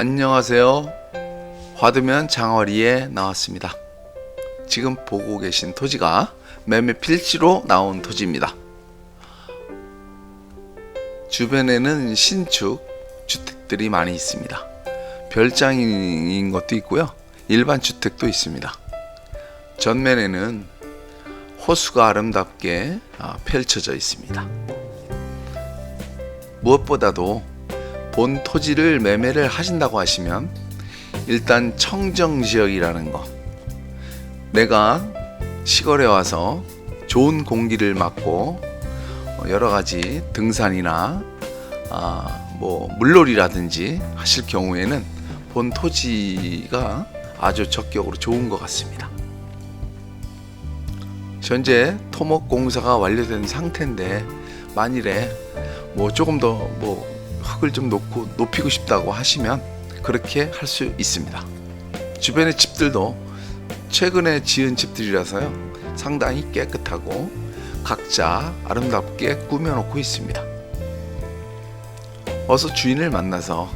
안녕하세요. 화두면 장어리에 나왔습니다. 지금 보고 계신 토지가 매매 필지로 나온 토지입니다. 주변에는 신축 주택들이 많이 있습니다. 별장인 것도 있고요. 일반 주택도 있습니다. 전면에는 호수가 아름답게 아, 펼쳐져 있습니다. 무엇보다도 본 토지를 매매를 하신다고 하시면 일단 청정 지역이라는 거 내가 시골에 와서 좋은 공기를 맡고 어, 여러 가지 등산이나 아, 뭐 물놀이라든지 하실 경우에는 본 토지가 아주 적격으로 좋은 것 같습니다. 현재 토목 공사가 완료된 상태인데 만일에 뭐 조금 더뭐 흙을 좀 놓고 높이고 싶다고 하시면 그렇게 할 수 있습니다. 주변의 집들도 최근에 지은 집들이라서요 상당히 깨끗하고 각자 아름답게 꾸며놓고 있습니다. 어서 주인을 만나서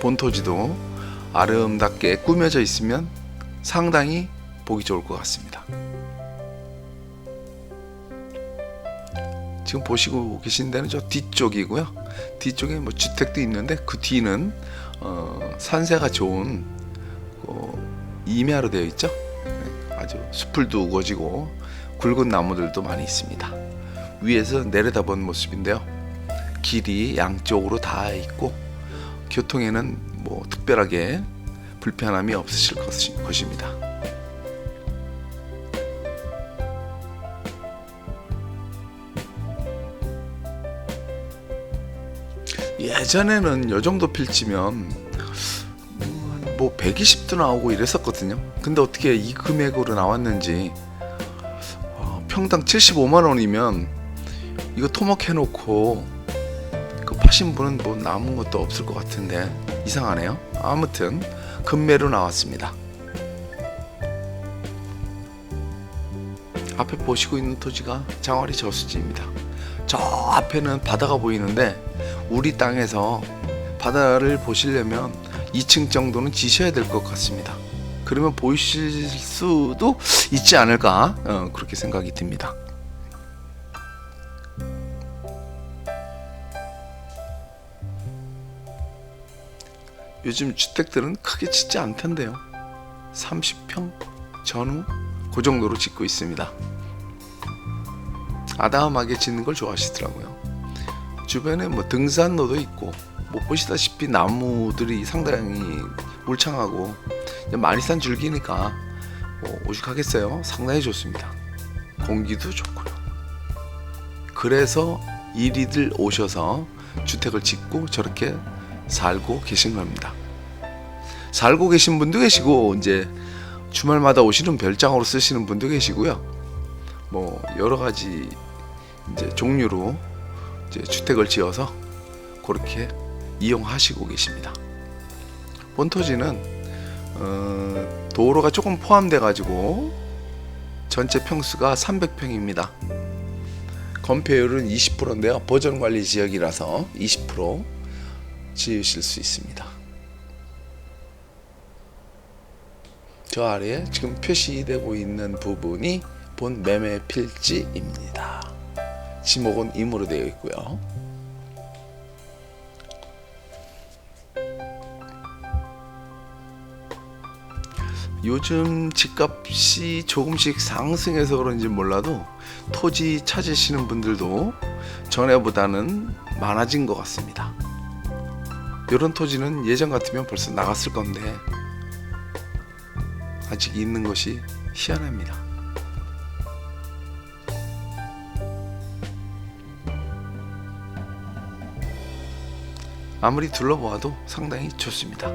본 토지도 아름답게 꾸며져 있으면 상당히 보기 좋을 것 같습니다. 지금 보시고 계신 데는 저 뒤쪽이고요. 뒤쪽에 뭐 주택도 있는데 그 뒤는 어, 산세가 좋은 어, 임야로 되어 있죠. 네, 아주 숲을도 우거지고 굵은 나무들도 많이 있습니다. 위에서 내려다본 모습인데요. 길이 양쪽으로 다 있고 교통에는 뭐 특별하게 불편함이 없으실 것입니다. 예전에는 요 정도 필지면 음, 뭐 120도 나오고 이랬었거든요. 근데 어떻게 이 금액으로 나왔는지 어, 평당 75만 원이면 이거 토목해 놓고 그 파신 분은 뭐 남은 것도 없을 것 같은데 이상하네요. 아무튼 금매로 나왔습니다. 앞에 보시고 있는 토지가 장화리 저수지입니다. 저 앞에는 바다가 보이는데 우리 땅에서 바다를 보시려면 2층 정도는 지셔야 될 것 같습니다. 그러면 보이실 수도 있지 않을까 어, 그렇게 생각이 듭니다. 요즘 주택들은 크게 짓지 않던데요. 30평 전후 그 정도로 짓고 있습니다. 아담하게 짓는 걸 좋아하시더라고요. 주변에 뭐 등산로도 있고 못 보시다시피 나무들이 상당히 울창하고 많이 산 줄기니까 뭐 오죽하겠어요. 상당히 좋습니다. 공기도 좋고요. 그래서 이리들 오셔서 주택을 짓고 저렇게 살고 계신 겁니다. 살고 계신 분도 계시고 이제 주말마다 오시는 별장으로 쓰시는 분도 계시고요. 뭐 여러 가지 이제 종류로 이제 주택을 지어서 그렇게 이용하시고 계십니다. 본토지는 어, 도로가 조금 포함돼 가지고 전체 평수가 300평입니다. 건폐율은 20%인데요. 보전 관리 지역이라서 20% 지으실 수 있습니다. 저 아래에 지금 표시되고 있는 부분이 본 매매 필지입니다. 지목은 임으로 되어 있고요. 요즘 집값이 조금씩 상승해서 그런지 몰라도 토지 찾으시는 분들도 전에보다는 많아진 것 같습니다. 이런 토지는 예전 같으면 벌써 나갔을 건데 아직 있는 것이 희한합니다. 아무리 둘러보아도 상당히 좋습니다.